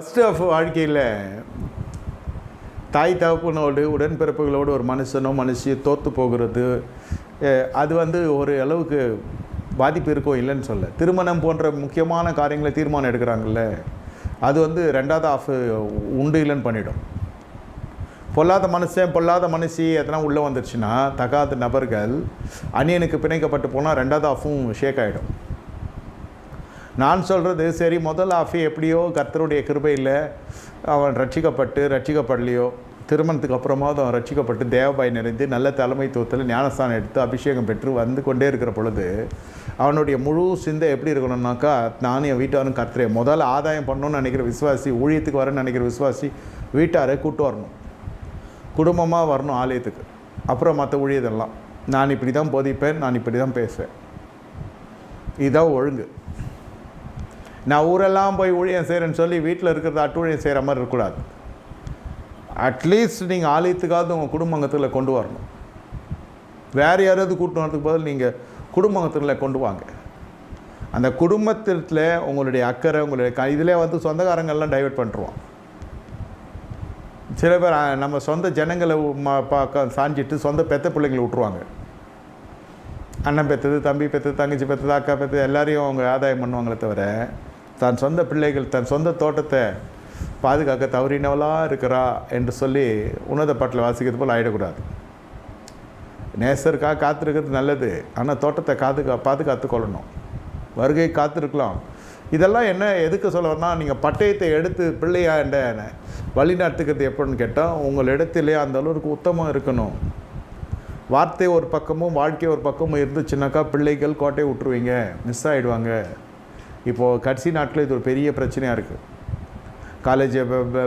First of வாழ்க்கையில் தாய் தகப்பனோடு உடன்பிறப்புகளோடு ஒரு மனுஷனோ மனுஷியோ தோற்று போகிறது அது வந்து ஒரு அளவுக்கு பாதிப்பு இருக்கோ இல்லைன்னு சொல்ல திருமணம் போன்ற முக்கியமான காரியங்களை தீர்மானம் எடுக்கிறாங்கல்ல அது வந்து ரெண்டாவது ஆஃப் உண்டு இல்லைன்னு பண்ணிடும். பொல்லாத மனுஷன் பொல்லாத மனுஷி எதனா உள்ளே வந்துருச்சுன்னா தகாத நபர்கள் அந்நியனுக்கு பிணைக்கப்பட்டு போனால் ரெண்டாவது ஆஃபும் ஷேக் ஆகிடும் நான் சொல்கிறது சரி முதல் ஆஃபி எப்படியோ கர்த்தருடைய கிருபையில் அவன் ரட்சிக்கப்பட்டு ரட்சிக்கப்படலையோ திருமணத்துக்கு அப்புறமாவது அவன் ரட்சிக்கப்பட்டு தேவபாய் நிறைந்து நல்ல தலைமைத்துவத்தில் ஞானஸ்தானம் எடுத்து அபிஷேகம் பெற்று வந்து கொண்டே இருக்கிற பொழுது அவனுடைய முழு சிந்தை எப்படி இருக்கணும்னாக்கா நானும் என் வீட்டாரும் கர்த்தரே முதல்ல ஆதாயம் பண்ணணும்னு நினைக்கிற விசுவாசி ஊழியத்துக்கு வரேன்னு நினைக்கிற விசுவாசி வீட்டாரை கூட்டு வரணும். குடும்பமாக வரணும் ஆலயத்துக்கு. அப்புறம் மற்ற ஊழியதெல்லாம் நான் இப்படி தான் போதிப்பேன் நான் இப்படி தான் பேசுவேன். இதுதான் ஒழுங்கு. நான் ஊரெல்லாம் போய் ஊழியம் செய்கிறேன்னு சொல்லி வீட்டில் இருக்கிறத அட்டூழியம் செய்கிற மாதிரி இருக்கக்கூடாது. அட்லீஸ்ட் நீங்கள் ஆலயத்துக்காவது உங்கள் குடும்பத்தில் கொண்டு வரணும். வேறு யாராவது கூட்டு வரதுக்கு பதில் நீங்கள் குடும்பத்தில் கொண்டு வாங்க. அந்த குடும்பத்தில் உங்களுடைய அக்கறை உங்களுடைய க இதிலே வந்து சொந்தக்காரங்கள்லாம் டைவெர்ட் பண்ணுறோம் சில பேர் நம்ம சொந்த ஜனங்களை ம பார்க்க சாஞ்சிட்டு சொந்த பெத்த பிள்ளைங்களை விட்ருவாங்க அண்ணன் பெற்றது தம்பி பெற்றது தங்கச்சி பெற்றது அக்கா பெற்றது எல்லாரையும் அவங்க ஆதாயம் பண்ணுவாங்களே தவிர தன் சொந்த பிள்ளைகள் தன் சொந்த தோட்டத்தை பாதுகாக்க தவறினவளாக இருக்கிறா என்று சொல்லி உன்னத பாட்டில் வாசிக்கிறது போல் ஆகிடக்கூடாது நேசருக்காக காத்திருக்கிறது நல்லது. ஆனால் தோட்டத்தை காதுகா பாதுகாத்து கொள்ளணும். வருகை காத்திருக்கலாம். இதெல்லாம் என்ன எதுக்கு சொல்லணும்னா நீங்கள் பட்டயத்தை எடுத்து பிள்ளையாண்ட வழி நடத்துக்கிறது எப்படின்னு கேட்டால் உங்கள் இடத்திலே அந்த அளவுக்கு உத்தமம் இருக்கணும். வார்த்தை ஒரு பக்கமும் வாழ்க்கை ஒரு பக்கமும் இருந்துச்சுனாக்கா பிள்ளைகள் கோட்டையை விட்டுருவீங்க மிஸ் ஆகிடுவாங்க இப்போது கடைசி நாட்களில் இது ஒரு பெரிய பிரச்சனையாக இருக்குது காலேஜை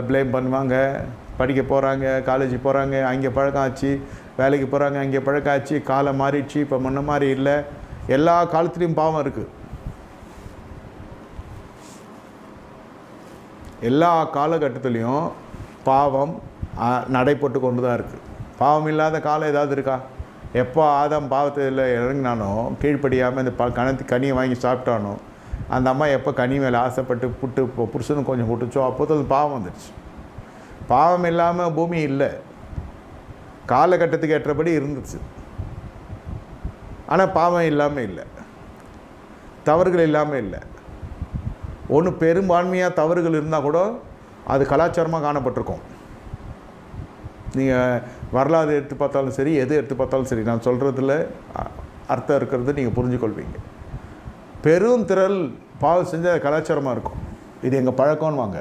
ப்ளேம் பண்ணுவாங்க. படிக்க போகிறாங்க காலேஜ் போகிறாங்க அங்கே பழக்கம் ஆச்சு வேலைக்கு போகிறாங்க அங்கே பழக்கம் ஆச்சு காலம் மாறிடுச்சு இப்போ முன்ன மாதிரி இல்லை. எல்லா காலத்துலேயும் பாவம் இருக்குது எல்லா காலகட்டத்துலேயும் பாவம் நடைபெற்று கொண்டு தான் இருக்குது பாவம் இல்லாத காலம் ஏதாவது இருக்கா? எப்போ ஆதாம் பாவத்தில் இறங்கினானோ கீழ்ப்படியாமல் இந்த ப கணத்து கனியை வாங்கி சாப்பிட்டானோ அந்த அம்மா எப்போ கனி மேலே ஆசைப்பட்டு புட்டு இப்போ புருஷனும் கொஞ்சம் புட்டுச்சோ அப்போ அது பாவம் வந்துடுச்சு பாவம் இல்லாமல் பூமி இல்லை. காலகட்டத்துக்கு ஏற்றபடி இருந்துச்சு. ஆனால் பாவம் இல்லாமல் இல்லை. தவறுகள் இல்லாமல் இல்லை. ஒன்று பெரும்பான்மையாக தவறுகள் இருந்தால் கூட அது கலாச்சாரமாக காணப்பட்டிருக்கும். நீங்கள் வரலாறு எடுத்து பார்த்தாலும் சரி எது எடுத்து பார்த்தாலும் சரி நான் சொல்கிறதுல அர்த்தம் இருக்கிறது நீங்கள் புரிஞ்சுக்கொள்வீங்க. பெரும் திரள் பாவம் செஞ்ச கலாச்சாரமாக இருக்கும். இது எங்கள் பழக்கம்னு வாங்க